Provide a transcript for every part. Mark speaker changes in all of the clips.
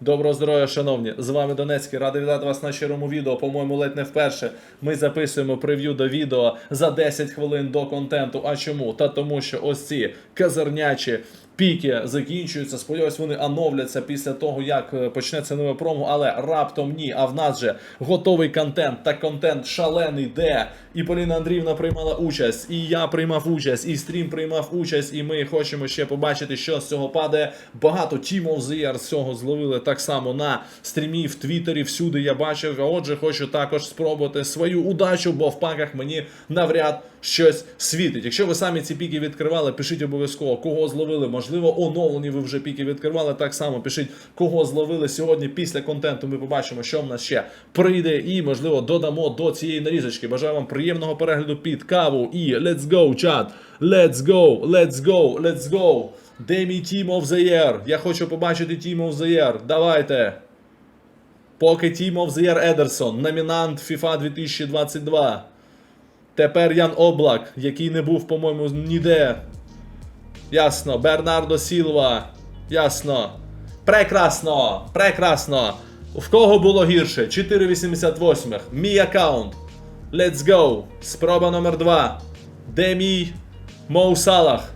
Speaker 1: Доброго здоров'я, шановні! З вами Донецький. Радий вітати вас на щирому відео. По-моєму, ледь не вперше. Ми записуємо прев'ю до відео за 10 хвилин до контенту. А чому? Та тому, що ось ці казарнячі піки закінчуються. Сподіваюсь, вони оновляться після того, як е, почнеться нове промо, але раптом ні. А в нас же готовий контент та контент шалений, де і Поліна Андріївна приймала участь, і я приймав участь, і стрім приймав участь, і ми хочемо ще побачити, що з цього падає. Багато the Year з цього зловили так само на стрімі, в Твіттері, всюди я бачив. А отже, хочу також спробувати свою удачу, бо в паках мені навряд щось світить. Якщо ви самі ці піки відкривали, пишіть обов'язково, кого зловили. Можливо, оновлені ви вже піки відкривали. Так само пишіть, кого зловили сьогодні. Після контенту ми побачимо, що в нас ще прийде, і можливо додамо до цієї нарізочки. Бажаю вам приємного перегляду під каву. І let's go, чат! Let's go, let's go, let's go! Де мій Team of the Year? Я хочу побачити Team of the Year. Давайте. Поки Team of the Year Едерсон, номінант FIFA 2022. Тепер Ян Облак, який не був, по-моєму, ніде. Ясно. Бернардо Сілва. Ясно. Прекрасно! Прекрасно! В кого було гірше? 4,88. Мій аккаунт. Let's go. Спроба номер 2. Де мій Моу Салах?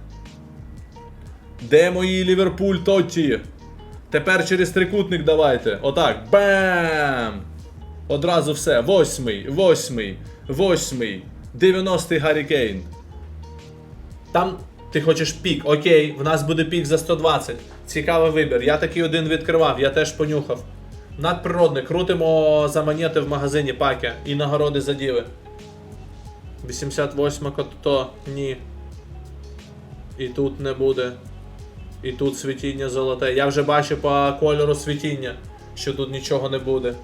Speaker 1: Де мої Ліверпуль Тотті? Тепер через трикутник давайте. Отак. Бам! Одразу все. Восьмий, восьмий, восьмий. 90-й Гаррі Кейн. Там ти хочеш пік. Окей, в нас буде пік за 120. Цікавий вибір. Я такий один відкривав, я теж понюхав. Надприродне, крутимо за монети в магазині паки і нагороди за діви. 88 то ні. І тут не буде. І тут світіння золоте. Я вже бачу по кольору світіння, що тут нічого не буде.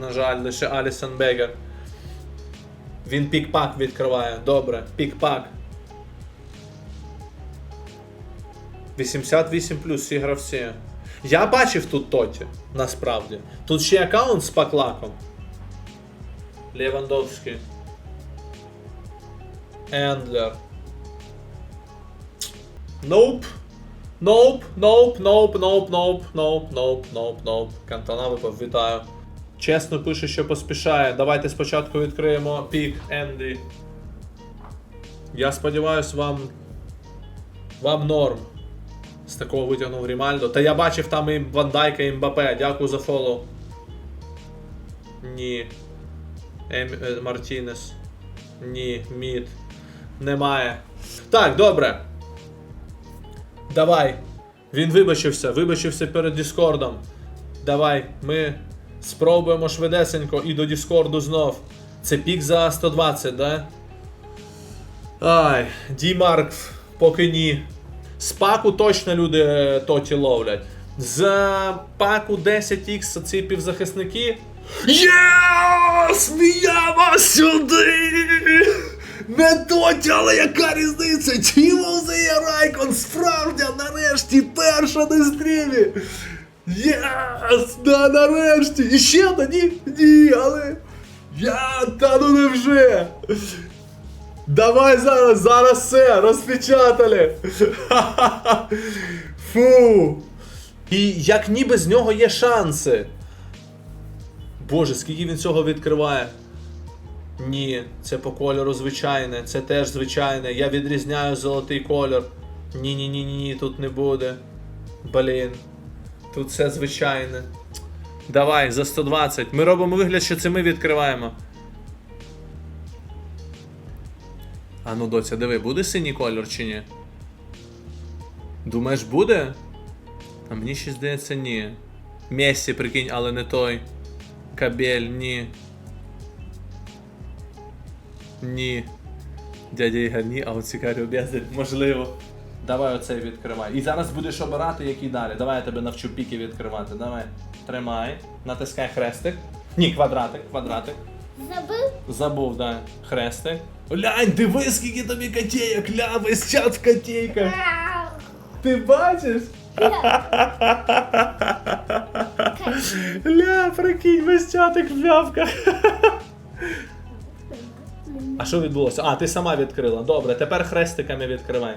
Speaker 1: На жаль, лише Алісон Бегер. Він пік-пак відкриває. Добре, пік-пак. 88 плюс всі гравці. Я бачив тут Тоті, насправді. Тут ще аккаунт з паклаком. Левандовський. Ендлер. Nope. Nope, nope, nope, nope, nope, nope, nope, nope, nope. Кантона випав, вітаю. Чесно пише, що поспішає. Давайте спочатку відкриємо пік Енді. Я сподіваюсь, вам. Вам норм. З такого витягнув Рімальдо. Та я бачив там і Ван Дайка, і Мбапе. Дякую за фоллоу. Ні. Ем... е, Мартінес. Ні, Мід. Немає. Так, добре. Давай. Він вибачився, вибачився перед Діскордом. Давай, ми спробуємо швидесенько і до Діскорду знов. Це пік за 120, да? Ай, Дімарк, поки ні. З паку точно люди е, тоті ловлять. З паку 10х ці півзахисники. Єс! Міяма сюди! Не тоті, але яка різниця? Тімо Зея Райкон, справді, нарешті, перша на стрімі! Єс! Да, нарешті! І ще одна, ні? Але. Я та ну невже! Давай зараз, зараз все, розпечатали. Фу. І як ніби з нього є шанси. Боже, скільки він цього відкриває. Ні, це по кольору звичайне, це теж звичайне. Я відрізняю золотий кольор. Ні, ні, ні, ні, ні, тут не буде. Блін. Тут все звичайне. Давай, за 120. Ми робимо вигляд, що це ми відкриваємо. А ну, доця, диви, буде синій кольор чи ні? Думаєш, буде? А мені ще здається, ні. Месі, прикинь, але не той. Кабель, ні. Ні. Дядя Ігор, ні, а от цікаві об'язки, можливо. Давай оцей відкривай. І зараз будеш обирати, який далі. Давай я тебе навчу піки відкривати. Давай. Тримай. Натискай хрестик. Ні, квадратик, квадратик.
Speaker 2: Забив?
Speaker 1: Забув, да. Хрестик. Глянь, диви, скільки тобі котейок, ля, весь час в котейках. Ти бачиш? Ля, прикинь, весь чатик в вявках. А що відбулося? А, ти сама відкрила. Добре, тепер хрестиками відкривай.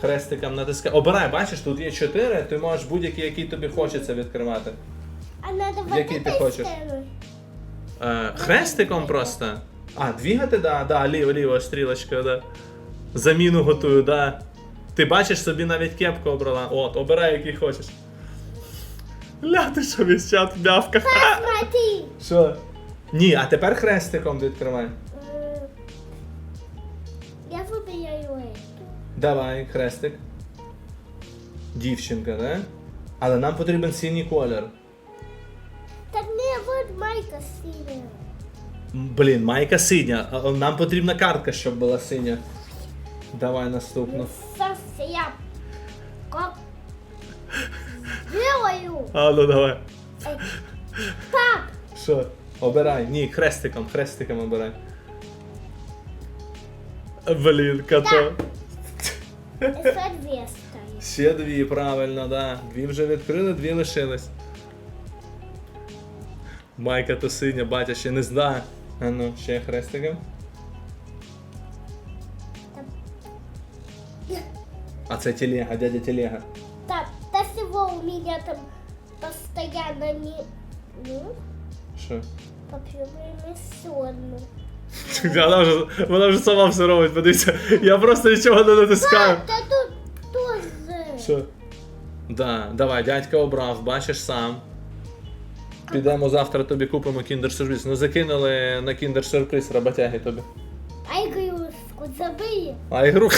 Speaker 1: Хрестиком натискай. Обирай, бачиш, тут є чотири, ти можеш будь-який, який тобі хочеться відкривати.
Speaker 2: А надо
Speaker 1: Який ти хочеш? Е, хрестиком просто. А, двігати, да, да, ліво, ліво, стрілочка, да. Заміну готую, да. Ти бачиш, собі навіть кепку обрала. От, обирай, який хочеш. Ля, ти що весь чат мявка.
Speaker 2: Смотри.
Speaker 1: Що? Ні, а тепер хрестиком відкривай.
Speaker 2: М, Я выбираю эту.
Speaker 1: Давай, хрестик. Дівчинка, да? Але нам потрібен синій колір.
Speaker 2: Так майка синяя.
Speaker 1: М, Блін, майка синя. Нам потрібна картка, щоб була синя. Давай наступну.
Speaker 2: Сейчас я как сделаю.
Speaker 1: А, ну давай.
Speaker 2: Э, Пап,
Speaker 1: Що? Обирай. Ні, хрестиком, хрестиком обирай. Блін,
Speaker 2: стоит.
Speaker 1: Ще дві, правильно, да. Дві вже відкрили, дві лишились. Майка то синя, батя ще не знає. А ну, ще хрестиком. А це телега, дядя телега.
Speaker 2: Так, до всего у меня там постоянно не... Ну,
Speaker 1: Що?
Speaker 2: еще одну.
Speaker 1: Вона вже, вона вже сама все робить, подивіться. Я просто нічого не натискаю.
Speaker 2: Да тут тоже.
Speaker 1: Що? Да, давай, дядька обрав, бачиш сам. Підемо завтра тобі купимо кіндер-сюрприз. Ну закинули на кіндер-сюрприз роботяги тобі.
Speaker 2: А игрушку забыли?
Speaker 1: А ігру.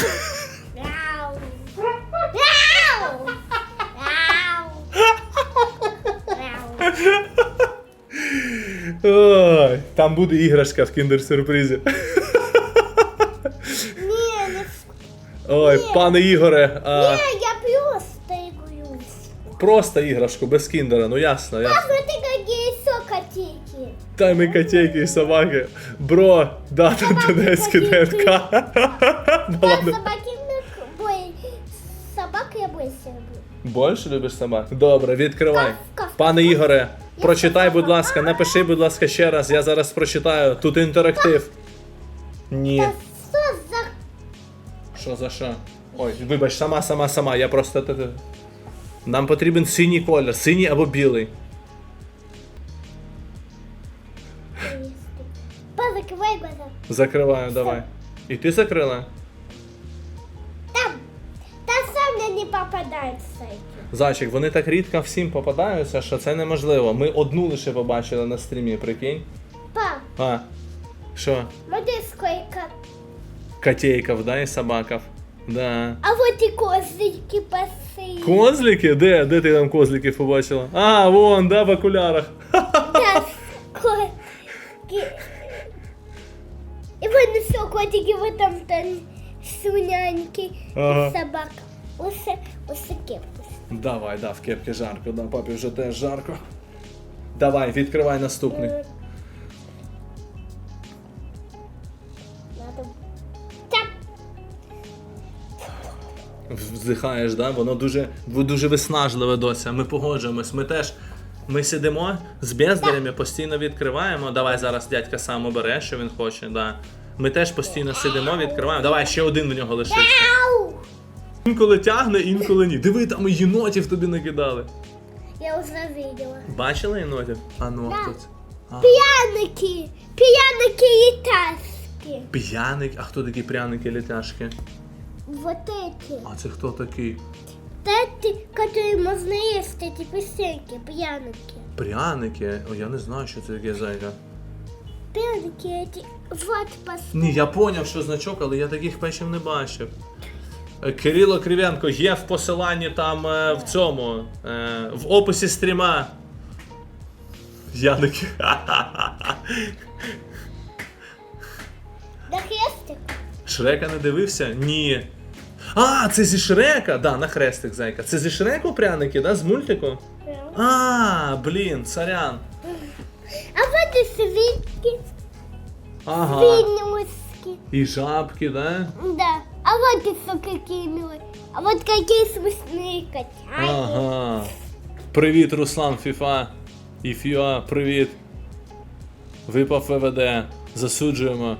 Speaker 2: Мяу. Мяу. Мяу. Мяу.
Speaker 1: Ой, там буде іграшка в кіндер-сюрпризі.
Speaker 2: Не, не,
Speaker 1: Ой, пане Ігоре, а,
Speaker 2: не, я просто игрусь.
Speaker 1: просто іграшку без кіндера, ну ясно, ясно.
Speaker 2: Какие еще котейки.
Speaker 1: Та ми котейки і собаки. Бро, дата Донецький ДНК.
Speaker 2: Собаки я больше люблю.
Speaker 1: Більше любиш собак? Добре, відкривай. Пане Ігоре, прочитай, будь ласка, напиши, будь ласка, ще раз, я зараз прочитаю. Тут інтерактив. Ні. Що за що? Ой, вибач, сама, сама, сама, я просто. Нам потрібен синій колір, синій або білий.
Speaker 2: Позакрывай глаза.
Speaker 1: Закриваю, давай. І ти закрила?
Speaker 2: Там. Там сам мне не попадается эти.
Speaker 1: Зайчик, вони так рідко всім попадаються, що це неможливо. Ми одну лише побачили на стрімі, прикинь.
Speaker 2: Пап,
Speaker 1: А. Що?
Speaker 2: смотри, сколько.
Speaker 1: Котейков, да, і собаков. Да.
Speaker 2: А вот и козырьки посыли.
Speaker 1: Козлики? Де? Де ти там козликів побачила? А, вон, да, в окулярах.
Speaker 2: Вот там там слюняньки,
Speaker 1: Ага.
Speaker 2: собака. Усе, усе кепку.
Speaker 1: Давай, да, в кепки жарко, да, папі вже теж жарко. Давай, відкривай наступний.
Speaker 2: Э,
Speaker 1: Вздихаєш, да? Воно дуже, дуже виснажливе дося. Ми погоджуємось. Ми теж. Ми сидимо з бездарями, постійно відкриваємо. Давай зараз дядька сам обере, що він хоче. Да. Ми теж постійно сидимо, відкриваємо. Давай, ще один в нього лишився.
Speaker 2: ау!
Speaker 1: Інколи тягне, інколи ні. Диви, там і єнотів тобі накидали.
Speaker 2: Я уже видела.
Speaker 1: Бачили єнотів? А ну
Speaker 2: Да.
Speaker 1: хто це? А,
Speaker 2: Пьяники, пьяники и таски.
Speaker 1: П'яник, а хто такі пряники літяшки?
Speaker 2: Вот эти.
Speaker 1: А це хто такий?
Speaker 2: Эти, которые можно есть, эти песенки, пьяники.
Speaker 1: Пряники? О, я не знаю, що це таке зайка.
Speaker 2: Эти. Вот пос...
Speaker 1: Ні, я поняв, що значок, але я таких печів не бачив. Е, Кирило Кривенко є в посиланні там е, в цьому, е, в описі стріма. Яники.
Speaker 2: Да хрестик.
Speaker 1: Шрека не дивився? Ні. А, це зі Шрека? Да, на хрестик, зайка. Це зі Шреку пряники, да, з мультику? А, блін, царян.
Speaker 2: А вот и свинки,
Speaker 1: Ага.
Speaker 2: свинюшки.
Speaker 1: І жабки, да?
Speaker 2: Да. А вот и все какие милые. А вот какие смешные котята.
Speaker 1: Ага. Привіт, Руслан Фіфа. І Фіа, привіт. Випав ВВД. Засуджуємо.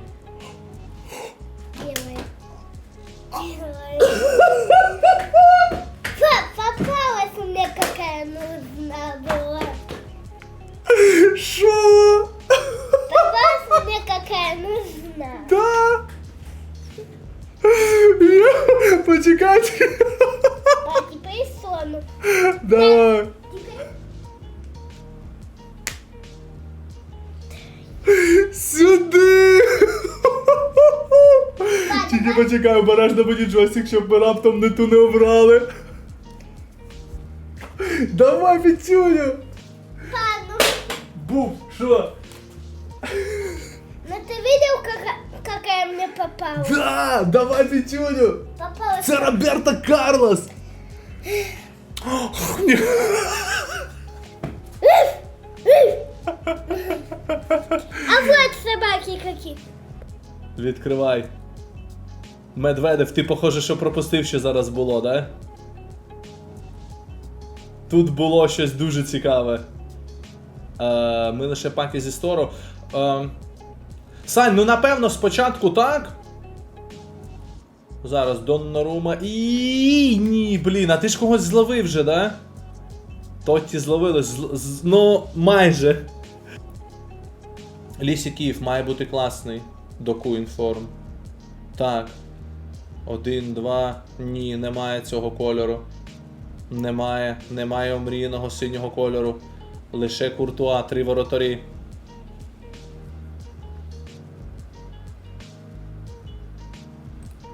Speaker 1: Тільки почекай, обережно мені джойстик, щоб ми раптом не ту не обрали. Давай, Петюню!
Speaker 2: Ладно.
Speaker 1: Був, що?
Speaker 2: Но ты видел, какая, какая мне попалась?
Speaker 1: Да, давай, Петюню!
Speaker 2: Попалась.
Speaker 1: Це Роберто Карлос! Ні.
Speaker 2: А вот собаки какие.
Speaker 1: Відкривай. Медведев, ти похоже, що пропустив, що зараз було, да? Тут було щось дуже цікаве. Е, ми лише паки зі стору. Е, Сань, ну напевно, спочатку так. Зараз Доннарума. І ні, блін, а ти ж когось зловив вже, да? Тотті зловили. Зл... з- Ну, майже. Лісі Київ має бути класний. Доку інформ. Так. Один, два. Ні, немає цього кольору. Немає. Немає омріяного синього кольору. Лише куртуа, три воротарі.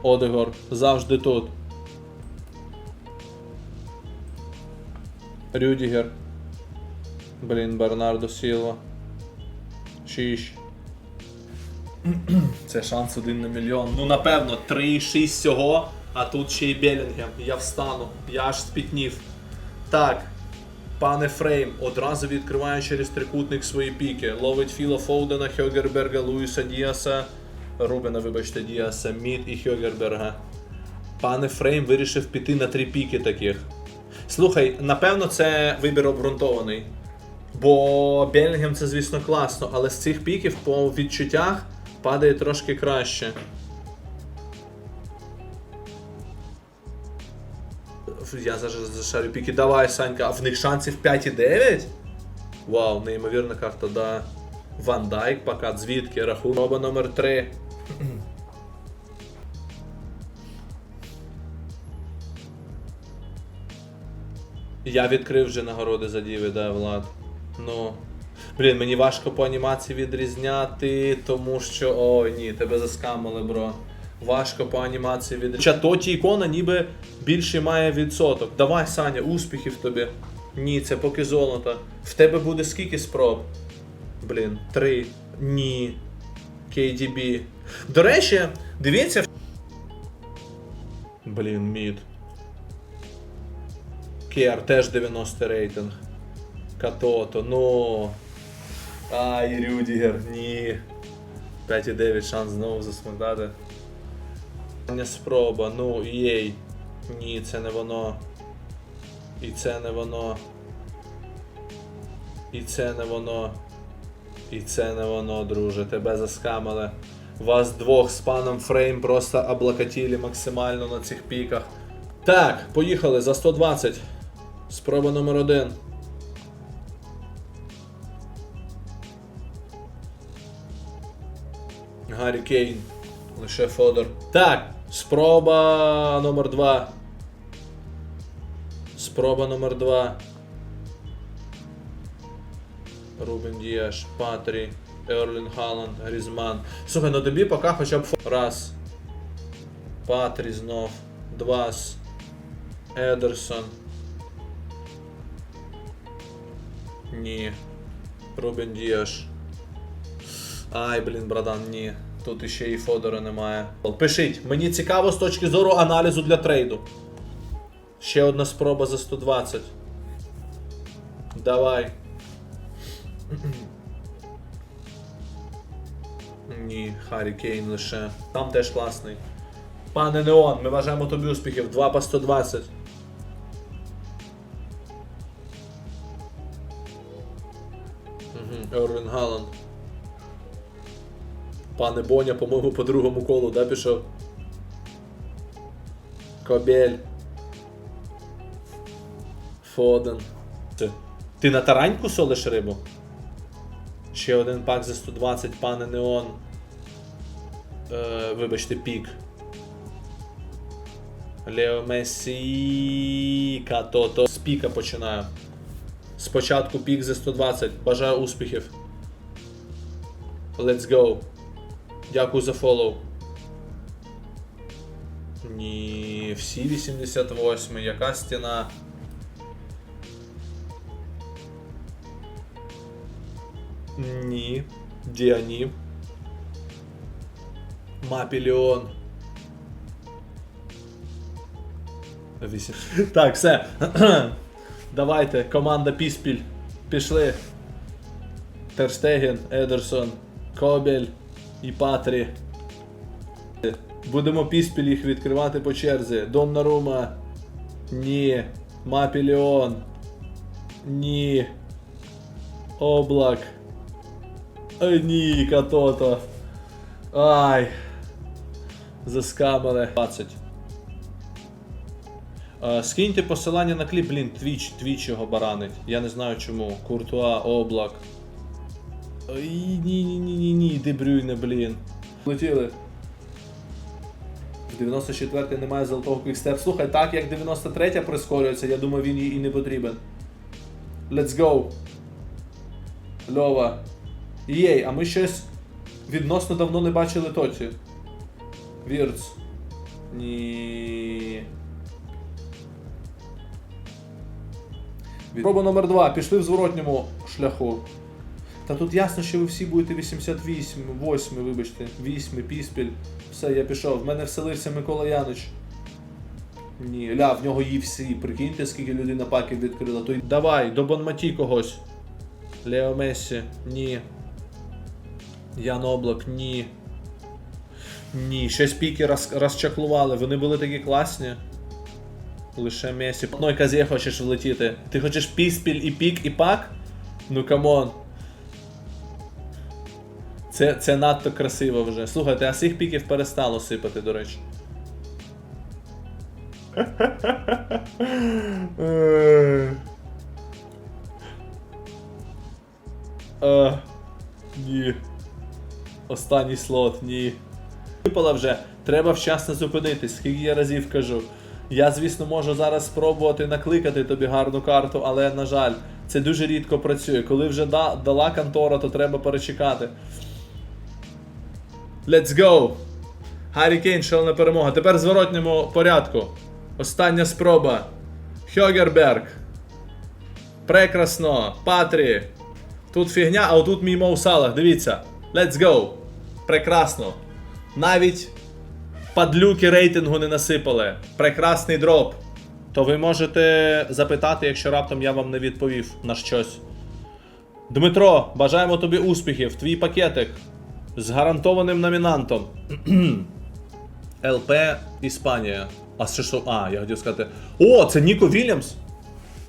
Speaker 1: Одегор, завжди тут. Рюдігер. Блін, Бернардо Сілва. Шіш. Це шанс один на мільйон. Ну, напевно, 3-6 всього, а тут ще й Белінгем. Я встану, я аж спітнів. Так. Пане Фрейм одразу відкриває через трикутник свої піки. Ловить Філа Фоудена, Хьогерберга, Луїса Діаса. Рубена, вибачте, Діаса, Мід і Хьогерберга. Пане Фрейм вирішив піти на три піки таких. Слухай, напевно, це вибір обґрунтований. Бо Белінгем це, звісно, класно, але з цих піків по відчуттях падає трошки краще. Я зашарю піки. Давай, Санька, а в них шансів 5,9? Вау, неймовірна карта, да. Ван Дайк, пока звідки рахунок. Проба номер 3. Я відкрив вже нагороди за діви, да, Влад. Ну. Блін, мені важко по анімації відрізняти, тому що. Ой, ні, тебе заскамили, бро. Важко по анімації відрізняти. Тоті ікона ніби більше має відсоток. Давай, Саня, успіхів тобі. Ні, це поки золото. В тебе буде скільки спроб? Блін, три. Ні. KDB. До речі, дивіться. Блін, мід. Кер теж 90 рейтинг. Катото, ну. Ай, Рюдігер, ні. 5,9 шанс знову засмоктати. Не спроба, ну єй. Ні, це не воно. І це не воно. І це не воно. І це не воно, друже. Тебе заскамили. Вас двох з паном Фрейм просто облокотили максимально на цих піках. Так, поїхали за 120. Спроба номер один. Гаррі Кейн. Лише Фодор. Так, спроба номер два. Спроба номер два. Рубен Діаш, Патрі, Ерлін Халанд, Грізман. Слухай, ну тобі поки хоча б раз. Патрі знов. Два. Едерсон. Ні. Рубен Діаш. Ай, блін, братан, ні. Тут іще і Фодора немає. Пишіть, мені цікаво з точки зору аналізу для трейду. Ще одна спроба за 120. Давай. Ні, Харі Кейн лише. Там теж класний. Пане Неон, ми бажаємо тобі успіхів. 2 по 120. Угу. Ерлін Галанд. Пане Боня, по-моєму, по другому колу, да, пішов? Кобель. Фоден. Це. Ти на тараньку солиш рибу? Ще один пак за 120, пане Неон. Е, вибачте, пік. Лео Месі. Катото. З піка починаю. Спочатку пік за 120. Бажаю успіхів. Let's go. Дякую за фоллоу. Ні, всі 88. Яка стіна? Ні. Діані. Мапіліон. Вісім. Так, все. Давайте, команда Піспіль. Пішли. Терстеген, Едерсон, Кобель і Патрі. Будемо Піспіль їх відкривати по черзі. Доннарума. Ні. Мапіліон. Ні. Облак. Ай, ні, Катото. Ай. Заскамили. 20. Е, Скиньте посилання на кліп, блін, твіч, твіч його баранить. Я не знаю чому. Куртуа, облак. Ай, Дебрюйне, блін. Летіли. В 94-й немає золотого квікстеп. Слухай, так як 93-я прискорюється, я думаю, він їй і не потрібен. Let's go. Льова. Єй, а ми щось відносно давно не бачили Тоті. Вірц. Ні. Проба номер 2. Пішли в зворотньому шляху. Та тут ясно, що ви всі будете 88, 8, вибачте, 8, піспіль. Все, я пішов. В мене вселився Микола Янич. Ні, ля, в нього її всі. Прикиньте, скільки людей на пакет відкрила. То й- Давай, до Бонматі когось. Лео Мессі, ні. Ян Облак, ні. Ні, щось піки роз, розчаклували. Вони були такі класні. Лише Месі. Одной казі хочеш влетіти. Ти хочеш піспіль і пік і пак? Ну камон. Це, це надто красиво вже. Слухайте, а цих піків перестало сипати, до речі. Е, Ні. Останній слот, ні. Випала вже. Треба вчасно зупинитись, скільки я разів кажу. Я, звісно, можу зараз спробувати накликати тобі гарну карту, але, на жаль, це дуже рідко працює. Коли вже да, дала контора, то треба перечекати. Let's go! Гаррі Кейн, шалена перемога. Тепер в зворотньому порядку. Остання спроба. Хьогерберг. Прекрасно. Патрі. Тут фігня, а отут мій Моу Салах. Дивіться. Let's go. Прекрасно. Навіть падлюки рейтингу не насипали. Прекрасний дроп. То ви можете запитати, якщо раптом я вам не відповів на щось. Дмитро, бажаємо тобі успіхів. Твій пакетик з гарантованим номінантом. ЛП Іспанія. А що що? А, я хотів сказати. О, це Ніко Вільямс.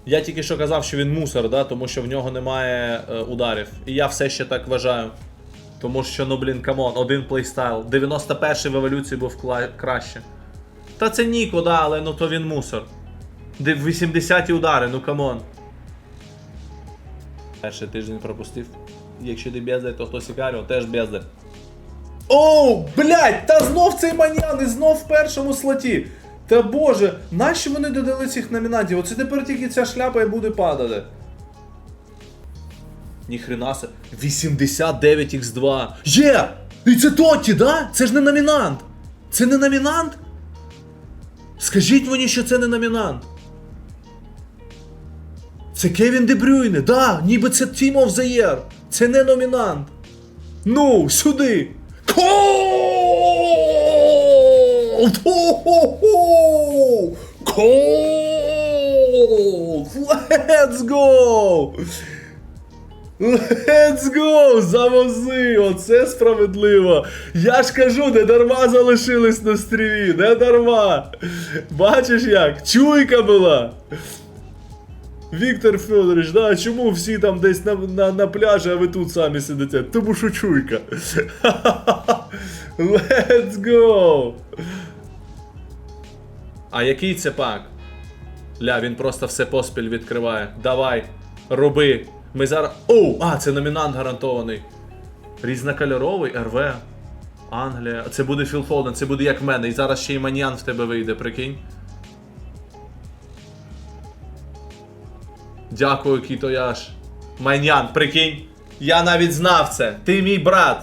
Speaker 1: Я тільки що казав, що він мусор, да? тому що в нього немає е, ударів. І я все ще так вважаю. Тому що, ну блін, камон, один плейстайл. 91-й в еволюції був кла- краще. Та це Ніко, да, але ну то він мусор. 80-ті удари, ну камон. Перший тиждень пропустив. Якщо ти бездарь, то хто Сікаріо теж бездарь. Оу, блядь, та знов цей маньян і знов в першому слоті. Та боже, нащо вони додали цих номінантів? Оце тепер тільки ця шляпа і буде падати. Ніхрена се. 89x2. Є! І це Тотті, да? Це ж не номінант. Це не номінант? Скажіть мені, що це не номінант. Це Кевін Дебрюйне, да, ніби це Team of the Year. Це не номінант. Ну, сюди. Колд! Колд! Let's go! Let's go! Завози! Оце справедливо! Я ж кажу, не дарма залишились на стрімі, не дарма! Бачиш як? Чуйка була! Віктор Федорович, да, чому всі там десь на, на, на пляжі, а ви тут самі сидите? Тому що чуйка. Let's go! А який це пак? Ля, він просто все поспіль відкриває. Давай, роби. Ми зараз. Оу! А, це номінант гарантований. Різнокольоровий РВ. Англія. Це буде Філ Фолден, це буде як в мене. І зараз ще й маньян в тебе вийде, прикинь. Дякую, Кітояш. Маньян, прикинь. Я навіть знав це. Ти мій брат.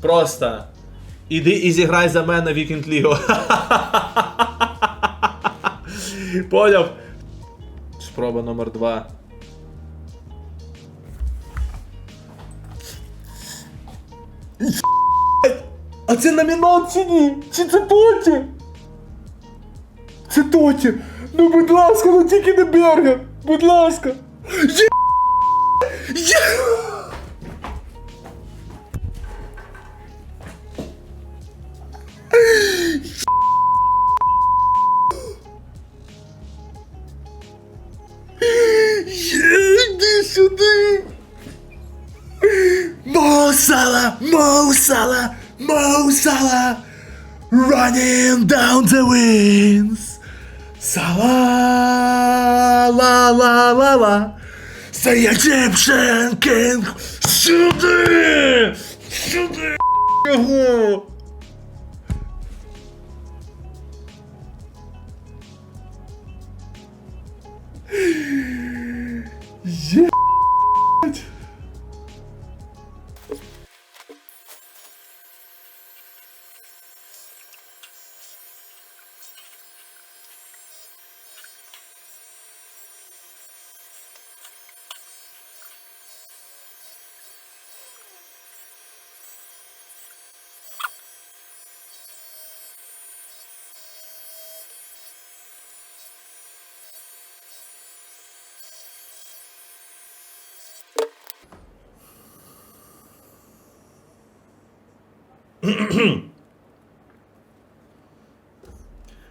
Speaker 1: Просто. Іди і зіграй за мене Вікінд Лігу. Поняв? Спроба номер два. А це номінант чи ні? Чи це Тоті? Це Тоті. Ну, будь ласка, ну тільки не Бергер. Будь ласка. Є... Є... Є, Іди сюди. Mo Salah, Mo Salah, Mo Salah, running down the wings. Salah, la la, the Egyptian king. Сюди! Сюди! Його!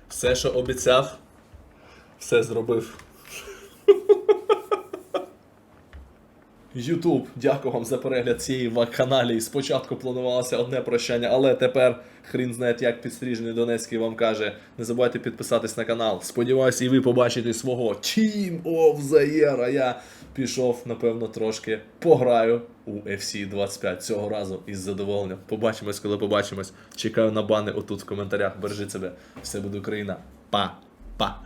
Speaker 1: Все, що обіцяв, все зробив. Ютуб, дякую вам за перегляд цієї вакханалії. Спочатку планувалося одне прощання, але тепер хрін знає, як підстріжений Донецький вам каже. Не забувайте підписатись на канал. Сподіваюся, і ви побачите свого Team of the Year. А я пішов, напевно, трошки пограю у FC 25 цього разу із задоволенням. Побачимось, коли побачимось. Чекаю на бани отут в коментарях. Бережіть себе. Все буде Україна. Па! Па!